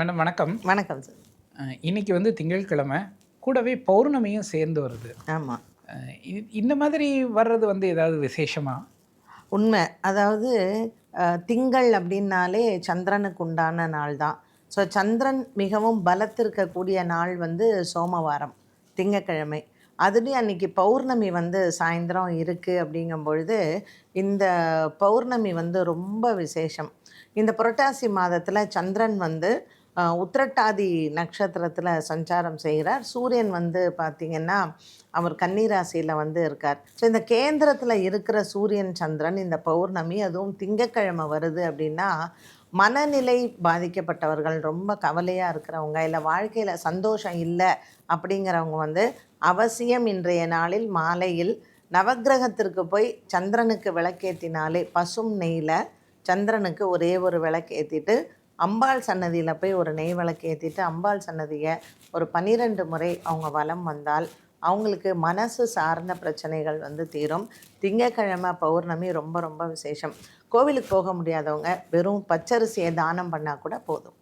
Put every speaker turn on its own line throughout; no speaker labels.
Madam வணக்கம்.
வணக்கம் sir
இன்னைக்கு வந்து திங்கட்கிழமை. கூடவே பௌர்ணமியும் சேர்ந்து வருது.
ஆமாம்
இந்த மாதிரி வர்றது வந்து ஏதாவது விசேஷமா?
உண்மை. அதாவது திங்கள் அப்படின்னாலே சந்திரனுக்கு உண்டான நாள் தான். ஸோ சந்திரன் மிகவும் பலத்திருக்கக்கூடிய நாள் வந்து சோமவாரம் திங்கக்கிழமை அதுலேயும் அன்னைக்கு பௌர்ணமி வந்து சாயந்தரம் இருக்குது அப்படிங்கும் பொழுது இந்த பௌர்ணமி வந்து ரொம்ப விசேஷம். இந்த புரட்டாசி மாதத்தில் சந்திரன் வந்து உத்திரட்டாதி நட்சத்திரத்தில் சஞ்சாரம் செய்கிறார் சூரியன் வந்து பார்த்திங்கன்னா அவர் கன்னிராசியில் வந்து இருக்கார். ஸோ இந்த கேந்திரத்தில் இருக்கிற சூரியன் சந்திரன் இந்த பௌர்ணமி அதுவும் திங்கக்கிழமை வருது அப்படின்னா மனநிலை பாதிக்கப்பட்டவர்கள் ரொம்ப கவலையாக இருக்கிறவங்க இல்லை வாழ்க்கையில் சந்தோஷம் இல்லை அப்படிங்கிறவங்க வந்து அவசியம் இன்றைய நாளில் மாலையில் நவக்கிரகத்திற்கு போய் சந்திரனுக்கு விளக்கேற்றினாலே பசும் நெய்யில் சந்திரனுக்கு ஒரே ஒரு விளக்கு ஏற்றிட்டு அம்பாள் சன்னதியில் போய் ஒரு நெய் விளக்கு ஏற்றிட்டு அம்பாள் சன்னதியை ஒரு பன்னிரெண்டு முறை அவங்க வலம் வந்தால் அவங்களுக்கு மனசு சார்ந்த பிரச்சனைகள் வந்து தீரும். திங்கக்கிழமை பௌர்ணமி ரொம்ப ரொம்ப விசேஷம். கோவிலுக்கு போக முடியாதவங்க வெறும் பச்சரிசியை தானம் பண்ணால் கூட போதும்.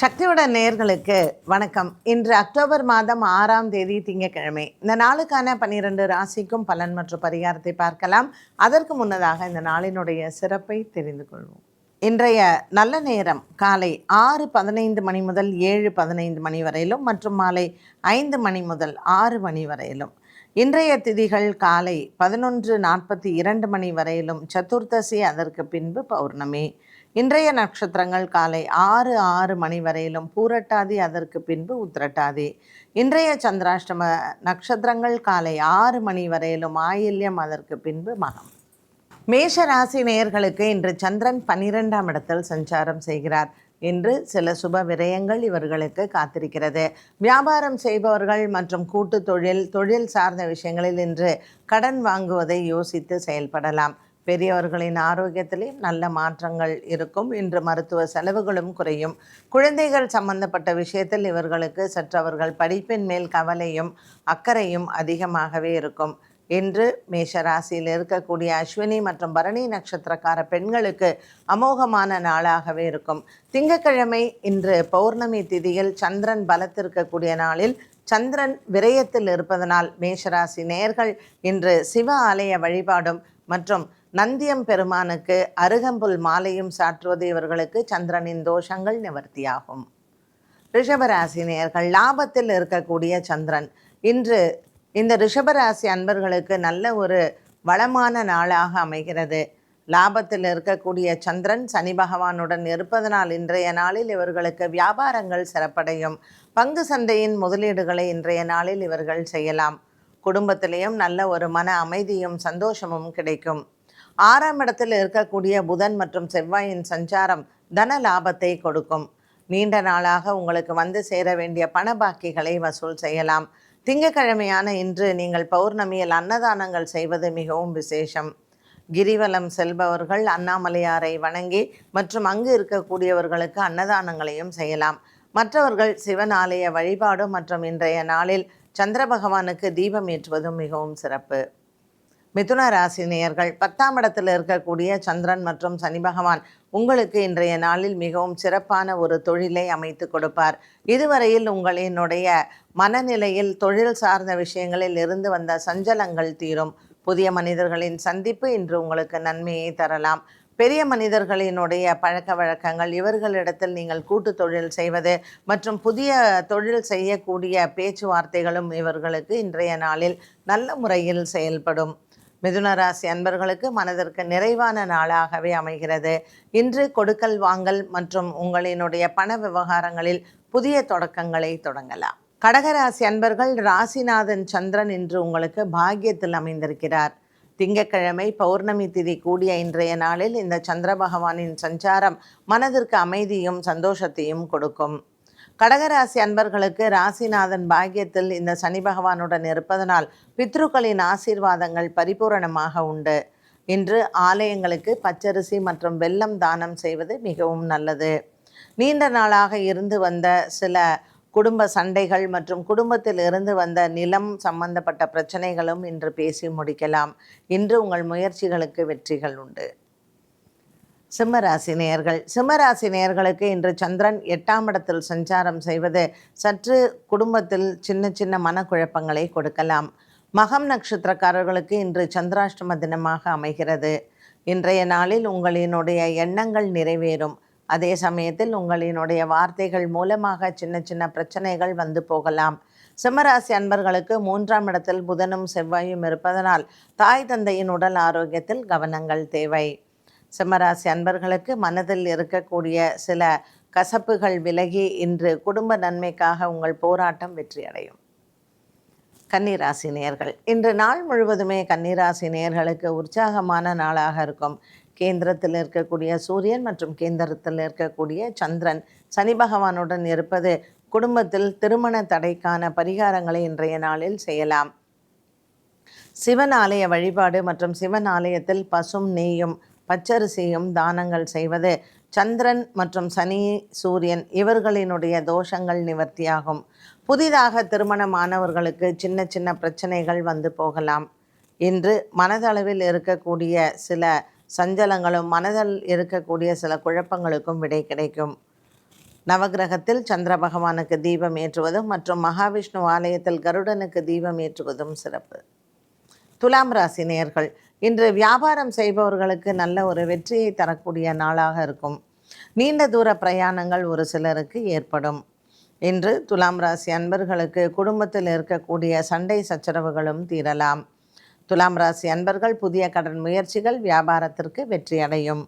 சக்தியோட நேர்களுக்கு வணக்கம். இன்று அக்டோபர் மாதம் ஆறாம் தேதி திங்கக்கிழமை இந்த நாளுக்கான பன்னிரண்டு ராசிக்கும் பலன் மற்றும் பரிகாரத்தை பார்க்கலாம். அதற்கு முன்னதாக இந்த நாளினுடைய சிறப்பை தெரிந்து கொள்வோம். இன்றைய நல்ல நேரம் காலை ஆறு பதினைந்து மணி முதல் ஏழு பதினைந்து மணி வரையிலும் மற்றும் மாலை ஐந்து மணி முதல் ஆறு மணி வரையிலும். இன்றைய திதிகள் காலை பதினொன்று நாற்பத்தி இரண்டு மணி வரையிலும் சதுர்தசி அதற்கு பின்பு பௌர்ணமி. இன்றைய நட்சத்திரங்கள் காலை ஆறு ஆறு மணி வரையிலும் பூரட்டாதி அதற்கு பின்பு உத்திரட்டாதி. இன்றைய சந்திராஷ்டம நட்சத்திரங்கள் காலை ஆறு மணி வரையிலும் ஆயில்யம் அதற்கு பின்பு மகம். மேஷ ராசி நேயர்களுக்கு இன்று சந்திரன் பன்னிரெண்டாம் இடத்தில் சஞ்சாரம் செய்கிறார். இன்று சில சுப விரயங்கள் இவர்களுக்கு காத்திருக்கிறது. வியாபாரம் செய்பவர்கள் மற்றும் கூட்டு தொழில் தொழில் சார்ந்த விஷயங்களில் இன்று கடன் வாங்குவதை யோசித்து செயல்படலாம். பெரியவர்களின் ஆரோக்கியத்திலே நல்ல மாற்றங்கள் இருக்கும். இன்று மருத்துவ செலவுகளும் குறையும். குழந்தைகள் சம்பந்தப்பட்ட விஷயத்தில் இவர்களுக்கு சற்று அவர்கள் படிப்பின் மேல் கவலையும் அக்கறையும் அதிகமாகவே இருக்கும். இன்று மேஷ ராசியில் இருக்கக்கூடிய அஸ்வினி மற்றும் பரணி நட்சத்திரக்கார பெண்களுக்கு அமோகமான நாளாகவே இருக்கும். திங்கட்கிழமை இன்று பௌர்ணமி திதியில் சந்திரன் பலத்திருக்கக்கூடிய நாளில் சந்திரன் விரயத்தில் இருப்பதனால் மேஷராசி நேயர்கள் இன்று சிவ ஆலய வழிபாடும் மற்றும் நந்தியம் பெருமானுக்கு அருகம்புல் மாலையும் சாற்றுவது இவர்களுக்கு சந்திரனின் தோஷங்கள் நிவர்த்தியாகும். ரிஷபராசி நேயர்கள் லாபத்தில் இருக்கக்கூடிய சந்திரன் இன்று இந்த ரிஷபராசி அன்பர்களுக்கு நல்ல ஒரு வளமான நாளாக அமைகிறது. லாபத்தில் இருக்கக்கூடிய சந்திரன் சனி பகவானுடன் இருப்பதனால் இன்றைய நாளில் இவர்களுக்கு வியாபாரங்கள் சிறப்படையும். பங்கு சந்தையின் முதலீடுகளை இன்றைய நாளில் இவர்கள் செய்யலாம். குடும்பத்திலேயும் நல்ல ஒரு மன அமைதியும் சந்தோஷமும் கிடைக்கும். ஆறாம் இடத்தில் இருக்கக்கூடிய புதன் மற்றும் செவ்வாயின் சஞ்சாரம் தன லாபத்தை கொடுக்கும். நீண்ட நாளாக உங்களுக்கு வந்து சேர வேண்டிய பண பாக்கிகளை வசூல் செய்யலாம். திங்கக்கிழமையான இன்று நீங்கள் பௌர்ணமியில் அன்னதானங்கள் செய்வது மிகவும் விசேஷம். கிரிவலம் செல்பவர்கள் அண்ணாமலையாரை வணங்கி மற்றும் அங்கு இருக்கக்கூடியவர்களுக்கு அன்னதானங்களையும் செய்யலாம். மற்றவர்கள் சிவன் ஆலய வழிபாடு மற்றும் இன்றைய நாளில் சந்திர பகவானுக்கு தீபம் ஏற்றுவதும் மிகவும் சிறப்பு. மிதுன ராசினியர்கள் பத்தாம் இடத்தில் இருக்கக்கூடிய சந்திரன் மற்றும் சனி பகவான் உங்களுக்கு இன்றைய நாளில் மிகவும் சிறப்பான ஒரு தொழிலை அமைத்து கொடுப்பார். இதுவரையில் உங்களினுடைய மனநிலையில் தொழில் சார்ந்த விஷயங்களில் இருந்து வந்த சஞ்சலங்கள் தீரும். புதிய மனிதர்களின் சந்திப்பு இன்று உங்களுக்கு நன்மையை தரலாம். பெரிய மனிதர்களினுடைய பழக்க வழக்கங்கள் இவர்களிடத்தில் நீங்கள் கூட்டு தொழில் செய்வது மற்றும் புதிய தொழில் செய்யக்கூடிய பேச்சுவார்த்தைகளும் இவர்களுக்கு இன்றைய நாளில் நல்ல முறையில் செயல்படும். மிதுனராசி அன்பர்களுக்கு மனதிற்கு நிறைவான நாளாகவே அமைகிறது. இன்று கொடுக்கல் வாங்கல் மற்றும் உங்களினுடைய பண விவகாரங்களில் புதிய தொடக்கங்களை தொடங்கலாம். கடகராசி அன்பர்கள் ராசிநாதன் சந்திரன் இன்று உங்களுக்கு பாக்கியத்தில் அமைந்திருக்கிறார். திங்கட்கிழமை பௌர்ணமி திதி கூடிய இன்றைய நாளில் இந்த சந்திர பகவானின் சஞ்சாரம் மனதிற்கு அமைதியும் சந்தோஷத்தையும் கொடுக்கும். கடகராசி அன்பர்களுக்கு ராசிநாதன் பாக்கியத்தில் இந்த சனி பகவானுடன் இருப்பதனால் பித்ருக்களின் ஆசீர்வாதங்கள் பரிபூரணமாக உண்டு. இன்று ஆலயங்களுக்கு பச்சரிசி மற்றும் வெல்லம் தானம் செய்வது மிகவும் நல்லது. நீண்ட நாளாக இருந்து வந்த சில குடும்ப சண்டைகள் மற்றும் குடும்பத்தில் இருந்து வந்த நிலம் சம்பந்தப்பட்ட பிரச்சனைகளும் இன்று பேசி முடிக்கலாம். இன்று உங்கள் முயற்சிகளுக்கு வெற்றிகள் உண்டு. சிம்மராசி நேயர்கள். சிம்மராசி நேயர்களுக்கு இன்று சந்திரன் எட்டாம் இடத்தில் சஞ்சாரம் செய்வது சற்று குடும்பத்தில் சின்ன சின்ன மனக்குழப்பங்களை கொடுக்கலாம். மகம் நட்சத்திரக்காரர்களுக்கு இன்று சந்திராஷ்டம தினமாக அமைகிறது. இன்றைய நாளில் உங்களினுடைய எண்ணங்கள் நிறைவேறும். அதே சமயத்தில் உங்களினுடைய வார்த்தைகள் மூலமாக சின்ன சின்ன பிரச்சனைகள் வந்து போகலாம். சிம்மராசி அன்பர்களுக்கு மூன்றாம் இடத்தில் புதனும் செவ்வாயும் இருப்பதனால் தாய் தந்தையின் உடல் ஆரோக்கியத்தில் கவனங்கள் தேவை. சிம்மராசி அன்பர்களுக்கு மனதில் இருக்கக்கூடிய சில கசப்புகள் விலகி இன்று குடும்ப நன்மைக்காக உங்கள் போராட்டம் வெற்றியடையும். கன்னிராசி நேர்கள். இன்று நாள் முழுவதுமே கன்னிராசி நேர்களுக்கு உற்சாகமான நாளாக இருக்கும். கேந்திரத்தில் இருக்கக்கூடிய சூரியன் மற்றும் கேந்திரத்தில் இருக்கக்கூடிய சந்திரன் சனி பகவானுடன் இருப்பது குடும்பத்தில் திருமண தடைக்கான பரிகாரங்களை இன்றைய நாளில் செய்யலாம். சிவன் ஆலய வழிபாடு மற்றும் சிவன் ஆலயத்தில் பசும் நெய்யும் பச்சரிசியும் தானங்கள் செய்வது சந்திரன் மற்றும் சனி சூரியன் இவர்களினுடைய தோஷங்கள் நிவர்த்தியாகும். புதிதாக திருமணமானவர்களுக்கு சின்ன சின்ன பிரச்சனைகள் வந்து போகலாம். இன்று மனதளவில் இருக்கக்கூடிய சில சஞ்சலங்களும் மனதில் இருக்கக்கூடிய சில குழப்பங்களுக்கும் விடை கிடைக்கும். நவகிரகத்தில் சந்திர பகவானுக்கு தீபம் ஏற்றுவதும் மற்றும் மகாவிஷ்ணு ஆலயத்தில் கருடனுக்கு தீபம் ஏற்றுவதும் சிறப்பு. துலாம் ராசி நேயர்கள் இன்று வியாபாரம் செய்பவர்களுக்கு நல்ல ஒரு வெற்றியை தரக்கூடிய நாளாக இருக்கும். நீண்ட தூர பிரயாணங்கள் ஒரு சிலருக்கு ஏற்படும். இன்று துலாம் ராசி அன்பர்களுக்கு குடும்பத்தில் இருக்கக்கூடிய சண்டை சச்சரவுகளும் தீரலாம். துலாம் ராசி அன்பர்கள் புதிய கடன் முயற்சிகள் வியாபாரத்திற்கு வெற்றியடையும்.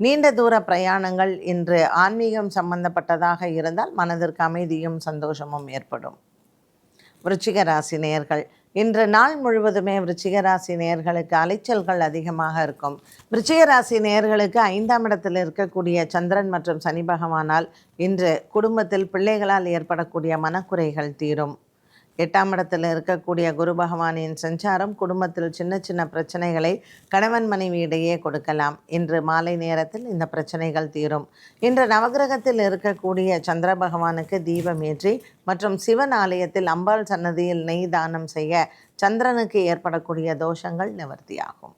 நீண்ட தூர பிரயாணங்கள் இன்று ஆன்மீகம் சம்பந்தப்பட்டதாக இருந்தால் மனதிற்கு அமைதியும் சந்தோஷமும் ஏற்படும். விருச்சிக ராசி நேயர்கள் இன்று நாள் முழுவதுமே விருச்சிக ராசி நேயர்களுக்கு அலைச்சல்கள் அதிகமாக இருக்கும். விருச்சிக ராசி நேயர்களுக்கு ஐந்தாம் இடத்தில் இருக்கக்கூடிய சந்திரன் மற்றும் சனி பகவானால் இன்று குடும்பத்தில் பிள்ளைகளால் ஏற்படக்கூடிய மனக்குறைகள் தீரும். எட்டாம் இடத்தில் இருக்கக்கூடிய குரு பகவானின் சஞ்சாரம் குடும்பத்தில் சின்ன சின்ன பிரச்சனைகளை கணவன் மனைவி இடையே கொடுக்கலாம். இன்று மாலை நேரத்தில் இந்த பிரச்சனைகள் தீரும். இன்று நவகிரகத்தில் இருக்கக்கூடிய சந்திர பகவானுக்கு தீபம் ஏற்றி மற்றும் சிவன் ஆலயத்தில் அம்பாள் சன்னதியில் நெய் தானம் செய்ய சந்திரனுக்கு ஏற்படக்கூடிய தோஷங்கள் நிவர்த்தியாகும்.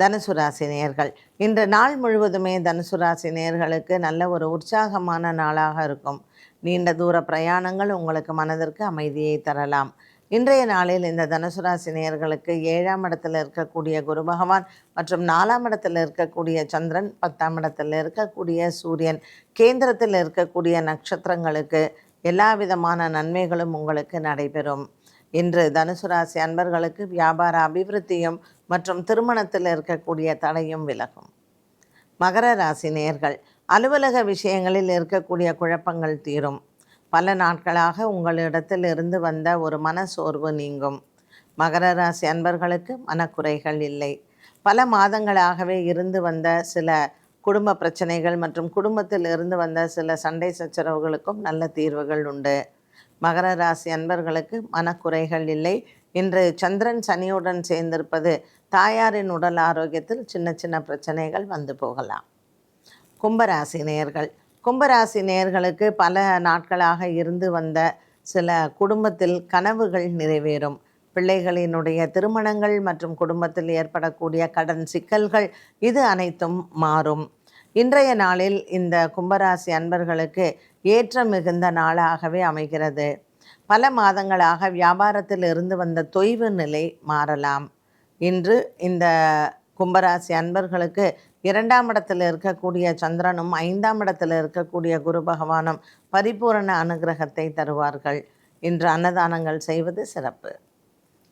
தனுசு ராசி நேர்கள். இன்று நாள் முழுவதுமே தனுசு ராசி நேர்களுக்கு நல்ல ஒரு உற்சாகமான நாளாக இருக்கும். நீண்ட தூர பிரயாணங்கள் உங்களுக்கு மனதிற்கு அமைதியை தரலாம். இன்றைய நாளில் இந்த தனுசு ராசி நேர்களுக்கு ஏழாம் இடத்தில் இருக்கக்கூடிய குரு பகவான் மற்றும் நாலாம் இடத்தில் இருக்கக்கூடிய சந்திரன் பத்தாம் இடத்தில் இருக்கக்கூடிய சூரியன் கேந்திரத்தில் இருக்கக்கூடிய நட்சத்திரங்களுக்கு எல்லா விதமான நன்மைகளும் உங்களுக்கு நடைபெறும். இன்று தனுசு ராசி அன்பர்களுக்கு வியாபார அபிவிருத்தியும் மற்றும் திருமணத்தில் இருக்கக்கூடிய தடையும் விலகும். மகர ராசி நேர்கள் அலுவலக விஷயங்களில் இருக்கக்கூடிய குழப்பங்கள் தீரும். பல நாட்களாக உங்களிடத்தில் இருந்து வந்த ஒரு மன சோர்வு நீங்கும். மகர ராசி அன்பர்களுக்கு மனக்குறைகள் இல்லை. பல மாதங்களாகவே இருந்து வந்த சில குடும்ப பிரச்சனைகள் மற்றும் குடும்பத்தில் இருந்து வந்த சில சண்டை சச்சரவுகளுக்கும் நல்ல தீர்வுகள் உண்டு. மகர ராசி அன்பர்களுக்கு மனக்குறைகள் இல்லை. இன்று சந்திரன் சனியுடன் சேர்ந்திருப்பது தாயாரின் உடல் ஆரோக்கியத்தில் சின்ன சின்ன பிரச்சனைகள் வந்து போகலாம். கும்பராசி நேயர்கள். கும்பராசி நேயர்களுக்கு பல நாட்களாக இருந்து வந்த சில குடும்பத்தில் கனவுகள் நிறைவேறும். பிள்ளைகளினுடைய திருமணங்கள் மற்றும் குடும்பத்தில் ஏற்படக்கூடிய கடன் சிக்கல்கள் இது அனைத்தும் மாறும். இன்றைய நாளில் இந்த கும்பராசி அன்பர்களுக்கு ஏற்ற மிகுந்த நாளாகவே அமைகிறது. பல மாதங்களாக வியாபாரத்தில் இருந்து வந்த தொய்வு நிலை மாறலாம். இன்று இந்த கும்பராசி அன்பர்களுக்கு இரண்டாம் இடத்தில் இருக்கக்கூடிய சந்திரனும் ஐந்தாம் இடத்தில் இருக்கக்கூடிய குரு பகவானும் பரிபூரண அனுகிரகத்தை தருவார்கள். இன்று அன்னதானங்கள் செய்வது சிறப்பு.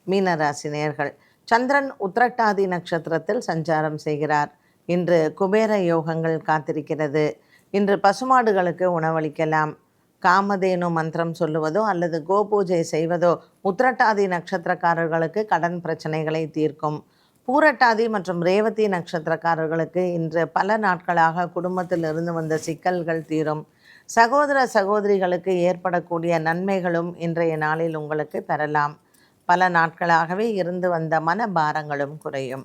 மீனராசி நேர்கள் சந்திரன் உத்திரட்டாதி நட்சத்திரத்தில் சஞ்சாரம் செய்கிறார். இன்று குபேர யோகங்கள் காத்திருக்கிறது. இன்று பசுமாடுகளுக்கு உணவளிக்கலாம். காமதேனு மந்திரம் சொல்லுவதோ அல்லது கோபூஜை செய்வதோ உத்திரட்டாதி நட்சத்திரக்காரர்களுக்கு கடன் பிரச்சனைகளை தீர்க்கும். பூரட்டாதி மற்றும் ரேவதி நட்சத்திரக்காரர்களுக்கு இன்று பல நாட்களாக குடும்பத்தில் இருந்து வந்த சிக்கல்கள் தீரும். சகோதர சகோதரிகளுக்கு ஏற்படக்கூடிய நன்மைகளும் இன்றைய நாளில் உங்களுக்கு பெறலாம் பல நாட்களாகவே இருந்து வந்த மன பாரங்களும் குறையும்.